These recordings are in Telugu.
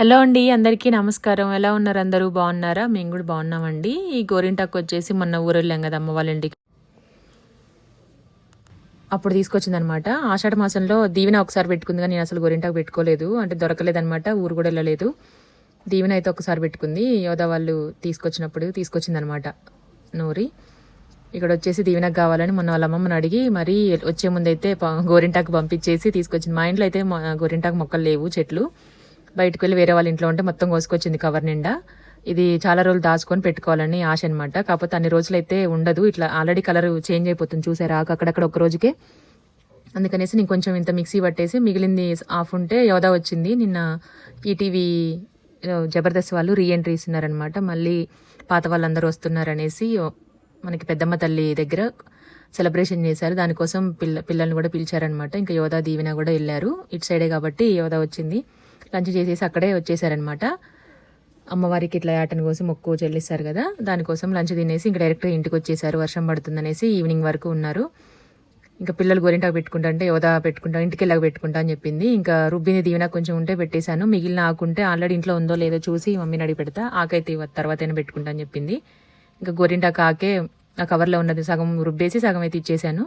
హలో అండి అందరికీ నమస్కారం. ఎలా ఉన్నారు అందరూ? బాగున్నారా? మేము కూడా బాగున్నామండి. ఈ గోరింటాకు వచ్చేసి మొన్న ఊరు వెళ్ళాం కదా అమ్మ వాళ్ళ ఇంటికి. అప్పుడు తీసుకొచ్చిందనమాట. ఆషాఢ మాసంలో దీవెన ఒకసారి పెట్టుకుంది కానీ నేను అసలు గోరింటాకు పెట్టుకోలేదు. అంటే దొరకలేదనమాట ఊరు కూడా వెళ్ళలేదు దీవెన అయితే ఒకసారి పెట్టుకుంది. యోధా వాళ్ళు తీసుకొచ్చినప్పుడు తీసుకొచ్చిందనమాట నూరి. ఇక్కడ వచ్చేసి దీవెనకు కావాలని మొన్న వాళ్ళ అమ్మమ్మని అడిగి మరీ వచ్చే ముందైతే అయితే గోరింటాకు పంపించేసి తీసుకొచ్చింది. మా ఇంట్లో అయితే గోరింటాకు మొక్కలు లేవు చెట్లు. బయటకు వెళ్ళి వేరే వాళ్ళ ఇంట్లో ఉంటే మొత్తం కోసుకొచ్చింది కవర్ నిండా. ఇది చాలా రోజులు దాచుకొని పెట్టుకోవాలని ఆశ అనమాట కాకపోతే అన్ని రోజులు అయితే ఉండదు. ఇట్లా ఆల్రెడీ కలర్ చేంజ్ అయిపోతుంది చూసారా అక్కడక్కడ ఒక రోజుకే. అందుకనేసి నేను కొంచెం ఇంత మిక్సీ పట్టేసి మిగిలింది ఆఫ్ ఉంటే యోదా వచ్చింది. నిన్న ఈటీవీ జబర్దస్త్ వాళ్ళు రీఎంట్రీ ఇస్తున్నారనమాట మళ్ళీ పాత వాళ్ళందరూ వస్తున్నారనేసి మనకి పెద్దమ్మ తల్లి దగ్గర సెలబ్రేషన్ చేశారు. దానికోసం పిల్ల పిల్లల్ని కూడా పిలిచారనమాట ఇంకా యోధా దీవెన కూడా వెళ్ళారు. ఇటు సైడే కాబట్టి యోధా వచ్చింది. లంచ్ చేసేసి అక్కడే వచ్చేసారనమాట. అమ్మవారికి ఇట్లా యాటను కోసం మొక్కు చెల్లిస్తారు కదా దానికోసం లంచ్ తినేసి ఇంకా డైరెక్ట్గా ఇంటికి వచ్చేసారు. వర్షం పడుతుందనేసి ఈవినింగ్ వరకు ఉన్నారు. ఇంకా పిల్లలు గోరింటాకు పెట్టుకుంటా అంటే యోదా పెట్టుకుంటా ఇంటికి వెళ్ళాక పెట్టుకుంటా అని చెప్పింది. ఇంకా రుబ్బిని దీవెన కొంచెం ఉంటే పెట్టేశాను. మిగిలిన ఆకుంటే ఆల్రెడీ ఇంట్లో ఉందో లేదో చూసి మమ్మీని అడిగి పెడతా ఆకైతే తర్వాత అయినా పెట్టుకుంటా అని చెప్పింది. ఇంకా గోరింటాకు ఆకే ఆ కవర్లో ఉన్నది సగం రుబ్బేసి సగం అయితే ఇచ్చేసాను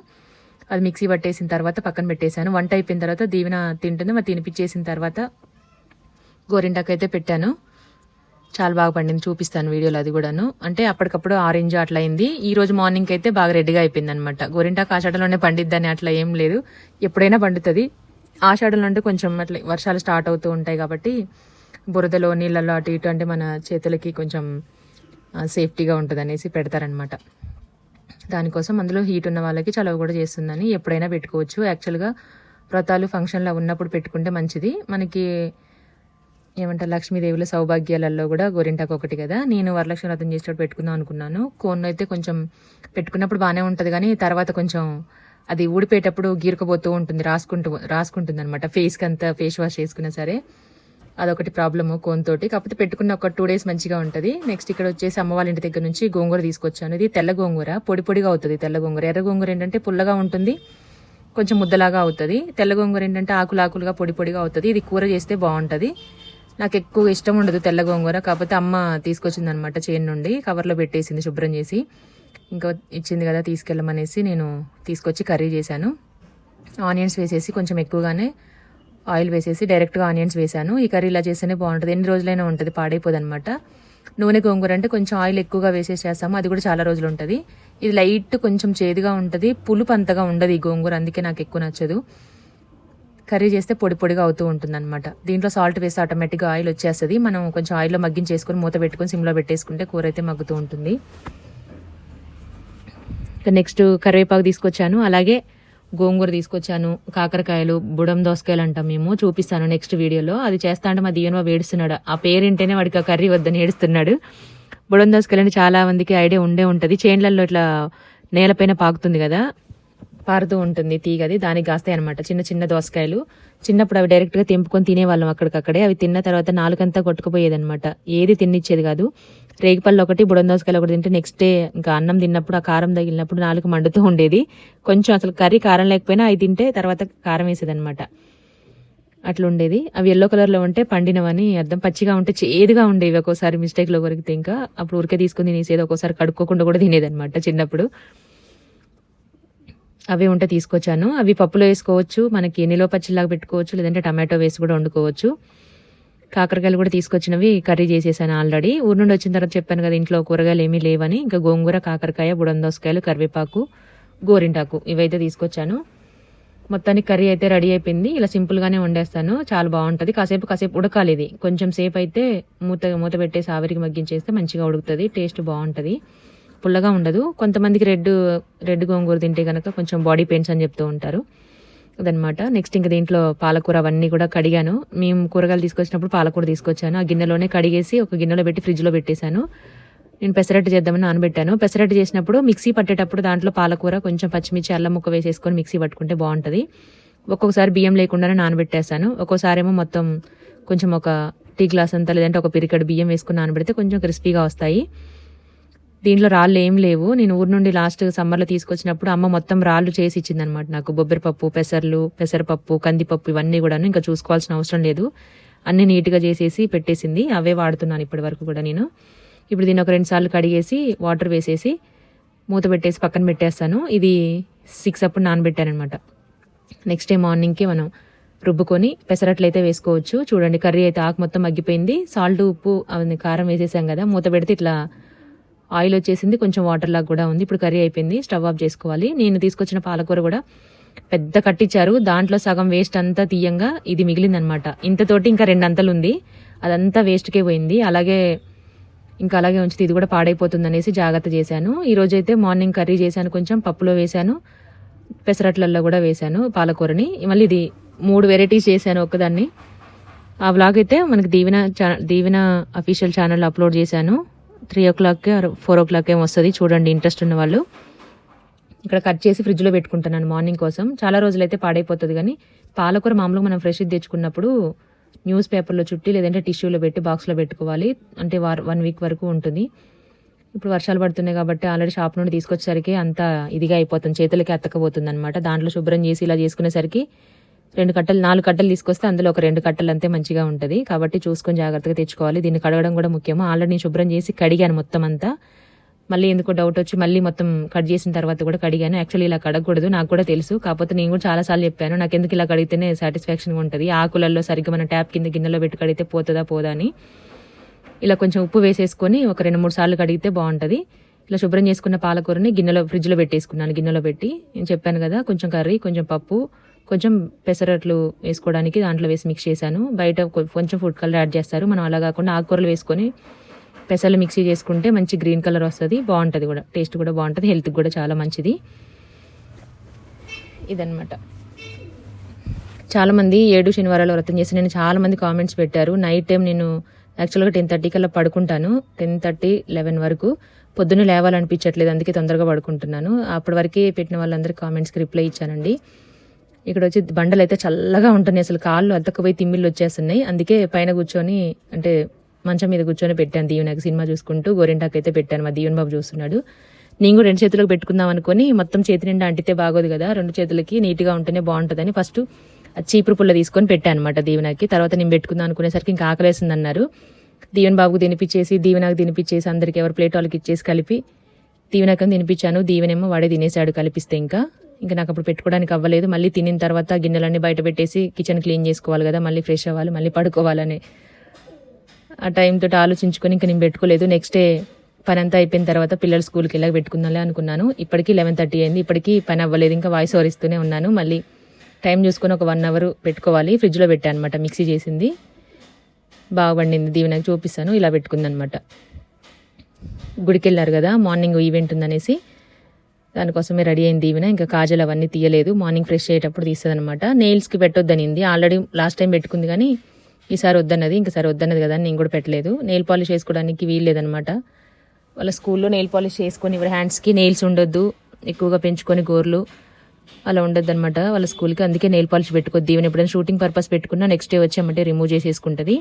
అది మిక్సీ పట్టేసిన తర్వాత పక్కన పెట్టేశాను. వంట అయిపోయిన తర్వాత దీవెన తింటుంది. మరి తినిపించేసిన తర్వాత గోరింటాకు పెట్టాను. చాలా బాగా పండింది చూపిస్తాను వీడియోలో అది కూడాను. అంటే అప్పటికప్పుడు ఆరెంజ్ అట్లా అయింది. ఈ రోజు మార్నింగ్ అయితే బాగా రెడ్డిగా అయిపోయింది అనమాట గోరింటాకు ఆషాఢంలోనే పండిద్దని అట్లా ఏం లేదు. ఎప్పుడైనా పండుతుంది. ఆషాఢంలో అంటే కొంచెం అట్లా వర్షాలు స్టార్ట్ అవుతూ ఉంటాయి కాబట్టి బురదలో నీళ్ళలో అటు ఇటు అంటే మన చేతులకి కొంచెం సేఫ్టీగా ఉంటుంది అనేసి పెడతారనమాట దానికోసం అందులో హీట్ ఉన్న వాళ్ళకి చలవ కూడా చేస్తుందని ఎప్పుడైనా పెట్టుకోవచ్చు. యాక్చువల్గా వ్రతాలు ఫంక్షన్లో ఉన్నప్పుడు పెట్టుకుంటే మంచిది. మనకి ఏమంటారు లక్ష్మీదేవుల సౌభాగ్యాలలో కూడా గోరింటాకు ఒకటి కదా. నేను వరలక్ష్మి వ్రతం చేసేటప్పుడు పెట్టుకుందాం అనుకున్నాను. కోన్ అయితే కొంచెం పెట్టుకున్నప్పుడు బాగానే ఉంటుంది కానీ తర్వాత కొంచెం అది ఊడిపోయేటప్పుడు గీరుకుపోతూ ఉంటుంది రాసుకుంటూ రాసుకుంటుంది అనమాట ఫేస్కి అంతా ఫేస్ వాష్ చేసుకున్నా సరే అదొకటి ప్రాబ్లము కోన్తోటి కాకపోతే పెట్టుకున్న ఒక టూ డేస్ మంచిగా ఉంటుంది. నెక్స్ట్ ఇక్కడ వచ్చేసి అమ్మ వాళ్ళ ఇంటి దగ్గర నుంచి గోంగూర తీసుకొచ్చాను. ఇది తెల్ల గోంగూర పొడి పొడిగా అవుతుంది తెల్ల గోంగూర. ఎర్ర గోంగూర ఏంటంటే పుల్లగా ఉంటుంది కొంచెం ముద్దలాగా అవుతుంది. తెల్ల గోంగూర ఏంటంటే ఆకులు ఆకులుగా పొడి పొడిగా అవుతుంది. ఇది కూర చేస్తే బాగుంటుంది. నాకు ఎక్కువ ఇష్టం ఉండదు తెల్ల గోంగూర. కాకపోతే అమ్మ తీసుకొచ్చింది అనమాట చేను నుండి. కవర్లో పెట్టేసింది శుభ్రం చేసి. ఇంకా ఇచ్చింది కదా తీసుకెళ్ళమనేసి నేను తీసుకొచ్చి కర్రీ చేశాను. ఆనియన్స్ వేసేసి కొంచెం ఎక్కువగానే ఆయిల్ వేసేసి డైరెక్ట్గా ఆనియన్స్ వేసాను ఈ కర్రీ ఇలా చేస్తేనే బాగుంటుంది. ఎన్ని రోజులైనా ఉంటుంది పాడైపోదు అనమాట నూనె గోంగూర అంటే కొంచెం ఆయిల్ ఎక్కువగా వేసేసి చేస్తాము అది కూడా చాలా రోజులు ఉంటుంది. ఇది లైట్ కొంచెం చేదుగా ఉంటుంది. పులుపు అంతగా ఉండదు ఈ గోంగూర అందుకే నాకు ఎక్కువ నచ్చదు. కర్రీ చేస్తే పొడి పొడిగా అవుతూ ఉంటుంది అనమాట దీంట్లో సాల్ట్ వేసి ఆటోమేటిక్గా ఆయిల్ వచ్చేస్తుంది. మనం కొంచెం ఆయిల్లో మగ్గించేసుకొని మూత పెట్టుకొని సిమ్లో పెట్టేసుకుంటే కూర అయితే మగ్గుతూ ఉంటుంది. ఇక నెక్స్ట్ కరివేపాకు తీసుకొచ్చాను. అలాగే గోంగూర తీసుకొచ్చాను. కాకరకాయలు బుడం దోసకాయలు అంటాం మేము. చూపిస్తాను నెక్స్ట్ వీడియోలో. అది చేస్తా అంటే మా దీవెన బాబు ఏడుస్తున్నాడు ఆ పేరింటేనే వాడికి ఆ కర్రీ వద్దని ఏడుస్తున్నాడు. బుడం దోసకాయలు అంటే చాలా మందికి ఐడియా ఉండే ఉంటుంది. చేన్లలో ఇట్లా నేలపైన పాకుతుంది కదా. పారుతూ ఉంటుంది తీగది. దానికి కాస్తాయి అనమాట చిన్న చిన్న దోసకాయలు. చిన్నప్పుడు అవి డైరెక్ట్గా తెంపుకొని తినేవాళ్ళం అక్కడికక్కడే. అవి తిన్న తర్వాత నాలుకంతా కొట్టుకుపోయేది అనమాట ఏది తినిచ్చేది కాదు. రేగిపళ్ళు ఒకటి బుడన్ దోసకాయలు ఒకటి తింటే నెక్స్ట్ డే ఇంకా అన్నం తిన్నప్పుడు ఆ కారం తగిలినప్పుడు నాలుగు మండుతూ ఉండేది. కొంచెం అసలు కర్రీ కారం లేకపోయినా అవి తింటే తర్వాత కారం వేసేది అనమాట అట్లా ఉండేది అవి ఎల్లో కలర్లో ఉంటే పండినవని అర్థం. పచ్చిగా ఉంటే చేదుగా ఉండేవి ఒక్కోసారి మిస్టేక్లో కొరికితే ఇంకా. అప్పుడు ఉరికే తీసుకుని తినేసేది. ఒక్కోసారి కడుక్కోకుండా కూడా తినేది అనమాట చిన్నప్పుడు. అవి ఉంటే తీసుకొచ్చాను. అవి పప్పులో వేసుకోవచ్చు మనకి నిలో పచ్చిలాగా పెట్టుకోవచ్చు లేదంటే టమాటో వేసి కూడా వండుకోవచ్చు. కాకరకాయలు కూడా తీసుకొచ్చినవి కర్రీ చేసేసాను ఆల్రెడీ. ఊరు నుండి వచ్చిన తర్వాత చెప్పాను కదా ఇంట్లో కూరగాయలు ఏమీ లేవని. ఇంకా గోంగూర కాకరకాయ బుడందోసకాయలు కరివేపాకు గోరింటాకు ఇవైతే తీసుకొచ్చాను. మొత్తానికి కర్రీ అయితే రెడీ అయిపోయింది. ఇలా సింపుల్గానే వండేస్తాను. చాలా బాగుంటుంది. కాసేపు కాసేపు ఉడకాలి ఇది. కొంచెం సేపు అయితే మూత మూత పెట్టేసి ఆవిరికి మగ్గించేస్తే మంచిగా ఉడుకుతుంది. టేస్ట్ బాగుంటుంది. పుల్లగా ఉండదు. కొంతమందికి రెడ్ రెడ్ గోంగూర తింటే కనుక కొంచెం బాడీ పెయిన్స్ అని చెప్తూ ఉంటారు. అదనమాట. నెక్స్ట్ ఇంకా దీంట్లో పాలకూర అవన్నీ కూడా కడిగాను. మేము కూరగాయలు తీసుకొచ్చినప్పుడు పాలకూర తీసుకొచ్చాను. ఆ గిన్నెలోనే కడిగేసి ఒక గిన్నెలో పెట్టి ఫ్రిడ్జ్లో పెట్టేశాను. నేను పెసరట్టు చేద్దామని నానబెట్టాను. పెసరట్టు చేసినప్పుడు మిక్సీ పట్టేటప్పుడు దాంట్లో పాలకూర కొంచెం పచ్చిమిర్చి అల్లం ముక్క వేసేసుకొని మిక్సీ పట్టుకుంటే బాగుంటుంది. ఒక్కొక్కసారి బియ్యం లేకుండానే నానబెట్టేసాను ఒక్కోసారి ఏమో మొత్తం కొంచెం ఒక టీ గ్లాస్ అంతా లేదంటే ఒక పిరికడు బియ్యం వేసుకుని నానబెడితే కొంచెం క్రిస్పీగా వస్తాయి. దీంట్లో రాళ్ళు ఏం లేవు. నేను ఊరు నుండి లాస్ట్ సమ్మర్లో తీసుకొచ్చినప్పుడు అమ్మ మొత్తం రాళ్ళు చేసి ఇచ్చింది అనమాట నాకు. బొబ్బరిపప్పు పెసర్లు పెసరపప్పు కందిపప్పు ఇవన్నీ కూడాను ఇంకా చూసుకోవాల్సిన అవసరం లేదు. అన్ని నీట్గా చేసేసి పెట్టేసింది. అవే వాడుతున్నాను ఇప్పటి వరకు కూడా నేను. ఇప్పుడు దీన్ని ఒక రెండు సార్లు కడిగేసి వాటర్ వేసేసి మూత పెట్టేసి పక్కన పెట్టేస్తాను. ఇది సిక్స్ అప్పుడు నానబెట్టానమాట నెక్స్ట్ డే మార్నింగ్కి మనం రుబ్బుకొని పెసరట్లు అయితే వేసుకోవచ్చు. చూడండి కర్రీ అయితే ఆకు మొత్తం మగ్గిపోయింది. సాల్ట్ ఉప్పు అవన్నీ కారం వేసేసాం కదా. మూత పెడితే ఇట్లా ఆయిల్ వచ్చేసింది కొంచెం వాటర్ లాగా కూడా ఉంది. ఇప్పుడు కర్రీ అయిపోయింది స్టవ్ ఆఫ్ చేసుకోవాలి. నేను తీసుకొచ్చిన పాలకూర కూడా పెద్ద కట్టించారు దాంట్లో సగం వేస్ట్ అంతా తీయంగా ఇది మిగిలిందనమాట. ఇంతతోటి ఇంకా రెండు అంతలు ఉంది అదంతా వేస్ట్కే పోయింది. అలాగే ఇంకా అలాగే ఉంచితే ఇది కూడా పాడైపోతుంది అనేసి జాగ్రత్త చేశాను. ఈరోజు అయితే మార్నింగ్ కర్రీ చేశాను కొంచెం పప్పులో వేశాను పెసరట్లలో కూడా వేశాను పాలకూరని. మళ్ళీ ఇది మూడు వెరైటీస్ చేశాను ఒక్కదాన్ని. ఆ వ్లాగ్ అయితే మనకి Deevena channel Deevena official channel upload చేశాను. త్రీ ఓ క్లాక్కి ఫోర్ ఓ క్లాక్ ఏమో వస్తుంది. చూడండి ఇంట్రెస్ట్ ఉన్న వాళ్ళు. ఇక్కడ కట్ చేసి ఫ్రిడ్జ్లో పెట్టుకుంటున్నాను మార్నింగ్ కోసం. చాలా రోజులైతే పాడైపోతుంది కానీ పాలకూర మామూలుగా మనం ఫ్రెష్ తెచ్చుకున్నప్పుడు న్యూస్ పేపర్లో చుట్టి లేదంటే టిష్యూలో పెట్టి బాక్స్లో పెట్టుకోవాలి. అంటే వార్ వన్ వీక్ వరకు ఉంటుంది. ఇప్పుడు వర్షాలు పడుతున్నాయి కాబట్టి ఆల్రెడీ షాప్ నుండి తీసుకొచ్చేసరికి అంత ఇదిగా అయిపోతుంది. చేతులకి అత్తకపోతుంది అనమాట దాంట్లో శుభ్రం చేసి ఇలా చేసుకునేసరికి రెండు కట్టలు నాలుగు కట్టలు తీసుకొస్తే అందులో ఒక రెండు కట్టలు అంతే మంచిగా ఉంటుంది. కాబట్టి చూసుకొని జాగ్రత్తగా తెచ్చుకోవాలి. దీన్ని కడగడం కూడా ముఖ్యము? ఆల్రెడీ నేను శుభ్రం చేసి కడిగాను మొత్తం అంతా. మళ్ళీ ఎందుకో డౌట్ వచ్చి మళ్ళీ మొత్తం కట్ చేసిన తర్వాత కూడా కడిగాను. యాక్చువల్లీ ఇలా కడగకూడదు నాకు కూడా తెలుసు. కాకపోతే నేను కూడా చాలాసార్లు చెప్పాను నాకు ఎందుకు ఇలా కడిగితేనే సాటిస్ఫాక్షన్గా ఉంటుంది. ఆకులలో సరిగ్గా మన ట్యాప్ కింద గిన్నెలో పెట్టి కడిగితే పోతుందా పోదా అని. ఇలా కొంచెం ఉప్పు వేసేసుకొని ఒక రెండు మూడు సార్లు కడిగితే బాగుంటుంది. ఇలా శుభ్రం చేసుకున్న పాలకూరని గిన్నెలో ఫ్రిడ్జ్లో పెట్టేసుకున్నాను గిన్నెలో పెట్టి. నేను చెప్పాను కదా కొంచెం కర్రీ కొంచెం పప్పు కొంచెం పెసరట్లు వేసుకోవడానికి దాంట్లో వేసి మిక్స్ చేశాను. బయట కొంచెం ఫుడ్ కలర్ యాడ్ చేస్తారు. మనం అలా కాకుండా ఆకుకూరలు వేసుకొని పెసలు మిక్సీ చేసుకుంటే మంచి గ్రీన్ కలర్ వస్తుంది. బాగుంటుంది కూడా. టేస్ట్ కూడా బాగుంటుంది. హెల్త్కి కూడా చాలా మంచిది. ఇదన్నమాట. చాలామంది ఏడు శనివారాలు వ్రతం చేసి నేను చాలామంది కామెంట్స్ పెట్టారు. నైట్ టైం నేను యాక్చువల్గా టెన్ థర్టీకి అలా పడుకుంటాను. టెన్ థర్టీ లెవెన్ వరకు. పొద్దున్న లేవాలనిపించట్లేదు. అందుకే తొందరగా పడుకుంటున్నాను. అప్పటి వరకే పెట్టిన వాళ్ళందరికీ కామెంట్స్కి రిప్లై ఇచ్చానండి. ఇక్కడ వచ్చి బండలు అయితే చల్లగా ఉంటున్నాయి. అసలు కాళ్ళు అద్దకపోయి తిమ్మిళ్ళు వచ్చేస్తున్నాయి. అందుకే పైన కూర్చొని అంటే మంచం మీద కూర్చొని పెట్టాను దీవెనకి సినిమా చూసుకుంటూ. గోరింటాకు అయితే పెట్టాను మా దీవెన్ బాబు చూస్తున్నాడు. నేను కూడా రెండు చేతులకు పెట్టుకుందాం అనుకుని మొత్తం చేతి నిండా అంటితే బాగోదు కదా. రెండు చేతులకి నీట్గా ఉంటేనే బాగుంటుందని ఫస్ట్ ఆ చీపురు పుల్ల తీసుకొని పెట్టాను అనమాట దీవెనకి. తర్వాత నేను పెట్టుకుందాం అనుకునేసరికి ఇంకా ఆకలేసింది అన్నారు. దీవెన్ బాబుకు తినిపించేసి దీవెనకు తినిపించేసి అందరికి ఎవరి ప్లేట్ వాళ్ళకి ఇచ్చేసి కలిపి దీవెనకం తినిపించాను దీవెనేమో వాడే తినేసాడు కలిపిస్తే ఇంకా. ఇంకా నాకు అప్పుడు పెట్టుకోవడానికి అవ్వలేదు. మళ్ళీ తినిన తర్వాత గిన్నెలన్నీ బయట పెట్టేసి కిచెన్ క్లీన్ చేసుకోవాలి కదా మళ్ళీ ఫ్రెష్ అవ్వాలి మళ్ళీ పడుకోవాలని ఆ టైం ఆలోచించుకొని ఇంకా నేను పెట్టుకోలేదు. నెక్స్ట్ డే పని అంతా అయిపోయిన తర్వాత పిల్లలు స్కూల్కి వెళ్ళాక పెట్టుకుందాలే అనుకున్నాను. ఇప్పటికీ లెవెన్ థర్టీ అయింది. ఇప్పటికీ పని అవ్వలేదు. ఇంకా వాయిస్ ఓవర్ ఇస్తూనే ఉన్నాను. మళ్ళీ టైం చూసుకొని ఒక వన్ అవర్ పెట్టుకోవాలి. ఫ్రిడ్జ్లో పెట్టాను అనమాట మిక్సీ చేసింది. బాగా పండింది దీవెనకు చూపిస్తాను. ఇలా పెట్టుకుందనమాట గుడికి వెళ్ళారు కదా మార్నింగ్ ఈవెంట్ ఉందనేసి. దానికోసమే రెడీ అయింది ఈవిన. ఇంకా కాజల్ అవన్నీ తీయలేదు. మార్నింగ్ ఫ్రెష్ అయ్యేటప్పుడు తీస్తుందనమాట నెయిల్స్కి పెట్టొద్దనింది ఆల్రెడీ లాస్ట్ టైం పెట్టుకుంది కానీ ఈసారి వద్దన్నది. ఇంకసారి వద్దన్నది కదా అని నేను కూడా పెట్టలేదు. నెయిల్ పాలిష్ వేసుకోవడానికి వీల్లేదనమాట వాళ్ళ స్కూల్లో నెయిల్ పాలిష్ చేసుకొని ఇవ్వరు. హ్యాండ్స్కి నెయిల్స్ ఉండొద్దు. ఎక్కువగా పెంచుకొని గోర్లు అలా ఉండొద్దు అనమాట వాళ్ళ స్కూల్కి. అందుకే నెయిల్ పాలిష్ పెట్టుకోద్ది ఈవెన్ ఎప్పుడైనా షూటింగ్ పర్పస్ పెట్టుకున్నా నెక్స్ట్ డే వచ్చామంటే రిమూవ్ చేసేసుకుంటుంది.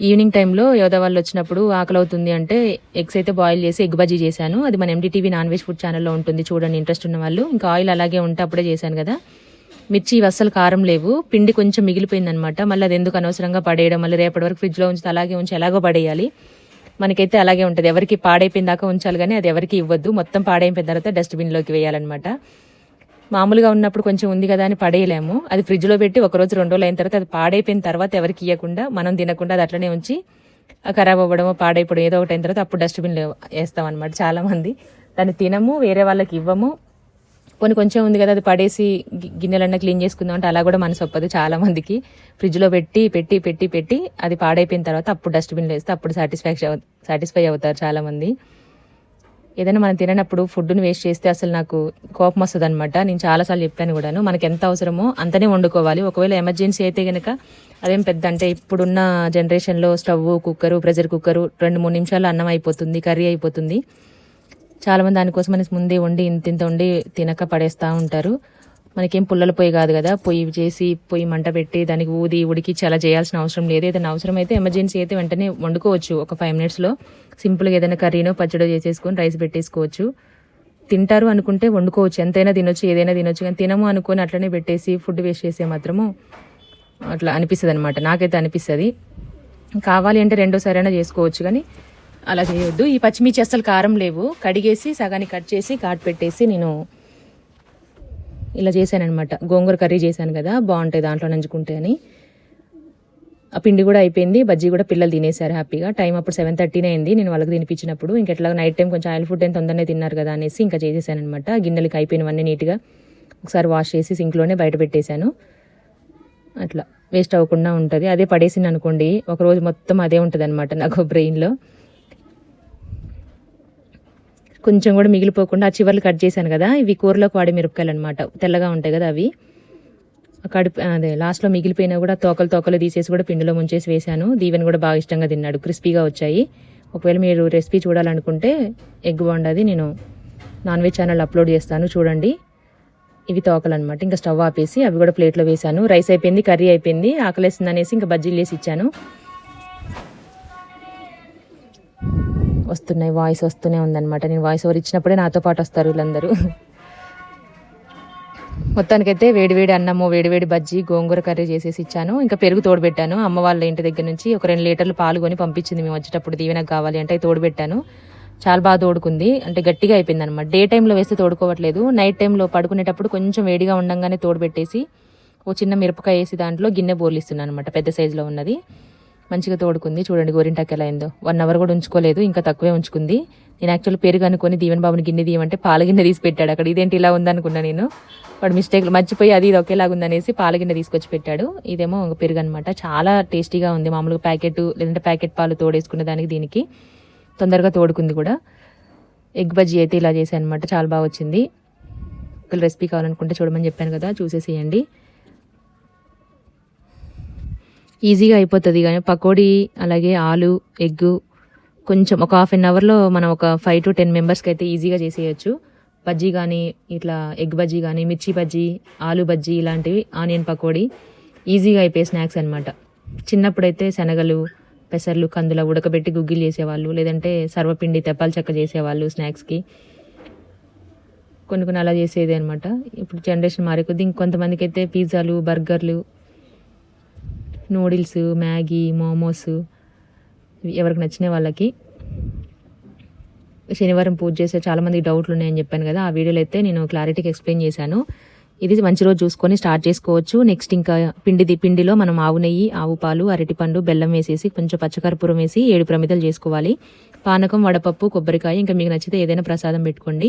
ఈవినింగ్ టైంలో యోధా వాళ్ళు వచ్చినప్పుడు ఆకలి అవుతుంది అంటే ఎగ్స్ అయితే బాయిల్ చేసి ఎగ్ బజ్జీ చేశాను. అది మన ఎండిటీవీ నాన్ వెజ్ ఫుడ్ ఛానల్లో ఉంటుంది. చూడండి ఇంట్రెస్ట్ ఉన్న వాళ్ళు. ఇంకా ఆయిల్ అలాగే ఉంటే అప్పుడే చేశాను కదా. మిర్చి ఇవి అస్సలు కారం లేవు. పిండి కొంచెం మిగిలిపోయిందనమాట మళ్ళీ అది ఎందుకు అనవసరంగా పడేయడం మళ్ళీ రేపటి వరకు ఫ్రిడ్జ్లో ఉంచితే అలాగే ఉంచి ఎలాగో పడేయాలి. మనకైతే అలాగే ఉంటుంది. ఎవరికి పాడైపోయిన దాకా ఉంచాలి కానీ అది ఎవరికి ఇవ్వద్దు. మొత్తం పాడైపోయిన తర్వాత డస్ట్బిన్లోకి వేయాలన్నమాట. మామూలుగా ఉన్నప్పుడు కొంచెం ఉంది కదా అని పడేయలేము. అది ఫ్రిడ్జ్లో పెట్టి ఒక రోజు రెండు రోజులు అయిన తర్వాత అది పాడైపోయిన తర్వాత ఎవరికి ఇవ్వకుండా మనం తినకుండా అది అట్లనే ఉంచి ఖరాబ్ అవ్వడమో పాడైపోవడం ఏదో ఒకటి అయిన తర్వాత అప్పుడు డస్ట్బిన్లో వేస్తాం అనమాట చాలామంది. దాన్ని తినము వేరే వాళ్ళకి ఇవ్వము. కొన్ని కొంచెం ఉంది కదా అది పడేసి గిన్నెలన్నా క్లీన్ చేసుకుందాం అంటే అలా కూడా మనసు ఒప్పదు చాలా మందికి ఫ్రిడ్జ్లో పెట్టి పెట్టి పెట్టి పెట్టి అది పాడైపోయిన తర్వాత అప్పుడు డస్ట్బిన్లో వేస్తే అప్పుడు సాటిస్ఫాక్షన్ సాటిస్ఫై అవుతారు చాలామంది. ఏదైనా మనం తిననప్పుడు ఫుడ్ని వేస్ట్ చేస్తే అసలు నాకు కోపం వస్తుంది అనమాట నేను చాలాసార్లు చెప్పాను కూడాను మనకి ఎంత అవసరమో అంతనే వండుకోవాలి. ఒకవేళ ఎమర్జెన్సీ అయితే గనక అదేం పెద్ద అంటే ఇప్పుడున్న జనరేషన్లో స్టవ్ కుక్కరు ప్రెషర్ కుక్కరు రెండు మూడు నిమిషాలు అన్నం అయిపోతుంది కర్రీ అయిపోతుంది. చాలామంది దానికోసం మనకి ముందే వండి ఇంత ఇంత వండి తినక పడేస్తూ ఉంటారు. మనకేం పుల్లల పొయ్యి కాదు కదా. పొయ్యి చేసి పొయ్యి మంట పెట్టి దానికి ఊది ఉడికిచ్చి అలా చేయాల్సిన అవసరం లేదు. ఏదైనా అవసరం అయితే ఎమర్జెన్సీ అయితే వెంటనే వండుకోవచ్చు. ఒక ఫైవ్ మినిట్స్లో సింపుల్గా ఏదైనా కర్రీనో పచ్చడో చేసేసుకొని రైస్ పెట్టేసుకోవచ్చు. తింటారు అనుకుంటే వండుకోవచ్చు. ఎంతైనా తినొచ్చు ఏదైనా తినొచ్చు. కానీ తినము అనుకొని అట్లనే పెట్టేసి ఫుడ్ వేస్ట్ చేసే మాత్రము అట్లా అనిపిస్తుంది అనమాట నాకైతే అనిపిస్తుంది. కావాలి అంటే రెండోసారి అయినా చేసుకోవచ్చు కానీ అలా చేయొద్దు. ఈ పచ్చిమిర్చి అసలు కారం లేవు. కడిగేసి సగానికి కట్ చేసి ఘాట్ పెట్టేసి నేను ఇలా చేశానమాట గోంగూర కర్రీ చేశాను కదా బాగుంటాయి దాంట్లో నంచుకుంటే అని. ఆ పిండి కూడా అయిపోయింది బజ్జీ కూడా పిల్లలు తినేశారు హ్యాపీగా. టైం అప్పుడు సెవెన్ థర్టీనే అయింది నేను వాళ్ళకి తినిపించినప్పుడు. ఇంకెట్లా నైట్ టైం కొంచెం ఆయిల్ ఫుడ్ ఏం తొందరనే తిన్నారు కదా అనేసి ఇంకా చేసేసానమాట గిన్నెలకి అయిపోయినవన్నీ నీట్గా ఒకసారి వాష్ చేసి సింక్లోనే బయట పెట్టేశాను. అట్లా వేస్ట్ అవ్వకుండా ఉంటుంది. అదే పడేసింది అనుకోండి ఒక రోజు మొత్తం అదే ఉంటుంది అనమాట నాకు బ్రెయిన్లో. కొంచెం కూడా మిగిలిపోకుండా ఆ చివర్లు కట్ చేశాను కదా ఇవి కూరలోకి వాడే మిరపకాయలు అనమాట తెల్లగా ఉంటాయి కదా అవి. కడుపు అదే లాస్ట్లో మిగిలిపోయినా కూడా తోకలు తోకలు తీసేసి కూడా పిండిలో ముంచేసి వేశాను. దీవెన్ కూడా బాగా ఇష్టంగా తిన్నాడు. క్రిస్పీగా వచ్చాయి. ఒకవేళ మీరు రెసిపీ చూడాలనుకుంటే ఎగ్ బాగుండది. నేను నాన్ వెజ్ ఛానల్ అప్లోడ్ చేస్తాను. చూడండి. ఇవి తోకలు అనమాట ఇంకా స్టవ్ ఆపేసి అవి కూడా ప్లేట్లో వేశాను. రైస్ అయిపోయింది కర్రీ అయిపోయింది. ఆకలేస్తుంది అనేసి ఇంకా బజ్జీలు వేసి ఇచ్చాను. వస్తున్నాయి వాయిస్ వస్తూనే ఉందన్నమాట. నేను వాయిస్ ఓవర్ ఇచ్చినప్పుడే నాతో పాటు వస్తారు వీళ్ళందరూ. మొత్తానికైతే వేడివేడి అన్నము వేడివేడి బజ్జీ గోంగూర కర్రీ చేసేసి ఇచ్చాను. ఇంకా పెరుగు తోడుపెట్టాను అమ్మ వాళ్ళ ఇంటి దగ్గర నుంచి ఒక రెండు లీటర్లు పాలు కొని పంపించింది మేము వచ్చేటప్పుడు దీవెనకు కావాలి అంటే అవి చాలా బాగా తోడుకుంది. అంటే గట్టిగా అయిపోయింది అనమాట డే టైంలో వేస్తే తోడుకోవట్లేదు. నైట్ టైంలో పడుకునేటప్పుడు కొంచెం వేడిగా ఉండగానే తోడుపెట్టేసి ఓ చిన్న మిరపకాయ వేసి దాంట్లో గిన్నె బోర్లిస్తున్నాను అనమాట పెద్ద సైజులో ఉన్నది. మంచిగా తోడుకుంది. చూడండి గోరింటాకి ఎలా అయిందో. వన్ అవర్ కూడా ఉంచుకోలేదు ఇంకా తక్కువే ఉంచుకుంది. నేను యాక్చువల్ పెరుగు అనుకుని దీవెన్ బాబుని గిన్నె తీయమంటే పాల గిన్నె తీసి పెట్టాడు. అక్కడ ఇదేంటి ఇలా ఉందనుకున్నా నేను. వాడు మిస్టేక్ మర్చిపోయి అది ఇది ఒకేలాగా ఉందనేసి పాల గిన్నె తీసుకొచ్చి పెట్టాడు. ఇదేమో ఒక పెరుగు అనమాట చాలా టేస్టీగా ఉంది. మామూలుగా ప్యాకెట్ లేదంటే ప్యాకెట్ పాలు తోడేసుకునే దానికి దీనికి. తొందరగా తోడుకుంది కూడా. ఎగ్ బజ్జీ అయితే ఇలా చేశాను అనమాట చాలా బాగా వచ్చింది. ఒకవేళ రెసిపీ కావాలనుకుంటే చూడమని చెప్పాను కదా చూసేసేయండి. ఈజీగా అయిపోతుంది కానీ పకోడీ అలాగే ఆలు ఎగ్గు కొంచెం ఒక హాఫ్ అన్ అవర్లో మనం ఒక ఫైవ్ టు టెన్ మెంబర్స్కి అయితే ఈజీగా చేసేయచ్చు. బజ్జీ కానీ ఇట్లా ఎగ్ బజ్జీ కానీ మిర్చి బజ్జీ ఆలు బజ్జీ ఇలాంటివి ఆనియన్ పకోడీ ఈజీగా అయిపోయే స్నాక్స్ అనమాట చిన్నప్పుడైతే శనగలు పెసర్లు కందుల ఉడకబెట్టి గుగ్గిలు చేసేవాళ్ళు లేదంటే సర్వపిండి తెప్పాల చెక్క చేసేవాళ్ళు స్నాక్స్కి. కొన్ని కొన్ని అలా చేసేది అనమాట ఇప్పుడు జనరేషన్ మారే కొద్దీ ఇంకొంతమందికి అయితే పిజ్జాలు బర్గర్లు నూడిల్స్ మ్యాగీ మోమోస్ ఇవి ఎవరికి నచ్చిన వాళ్ళకి. శనివారం పూజ చేసే చాలామంది డౌట్లు ఉన్నాయని చెప్పాను కదా ఆ వీడియోలో అయితే నేను క్లారిటీకి ఎక్స్ప్లెయిన్ చేశాను. ఇది మంచి రోజు చూసుకొని స్టార్ట్ చేసుకోవచ్చు. నెక్స్ట్ ఇంకా పిండిది పిండిలో మనం ఆవు నెయ్యి ఆవు పాలు అరటిపండు బెల్లం వేసేసి కొంచెం పచ్చకర్పూరం వేసి ఏడు ప్రమిదలు చేసుకోవాలి. పానకం వడపప్పు కొబ్బరికాయ ఇంకా మీకు నచ్చితే ఏదైనా ప్రసాదం పెట్టుకోండి.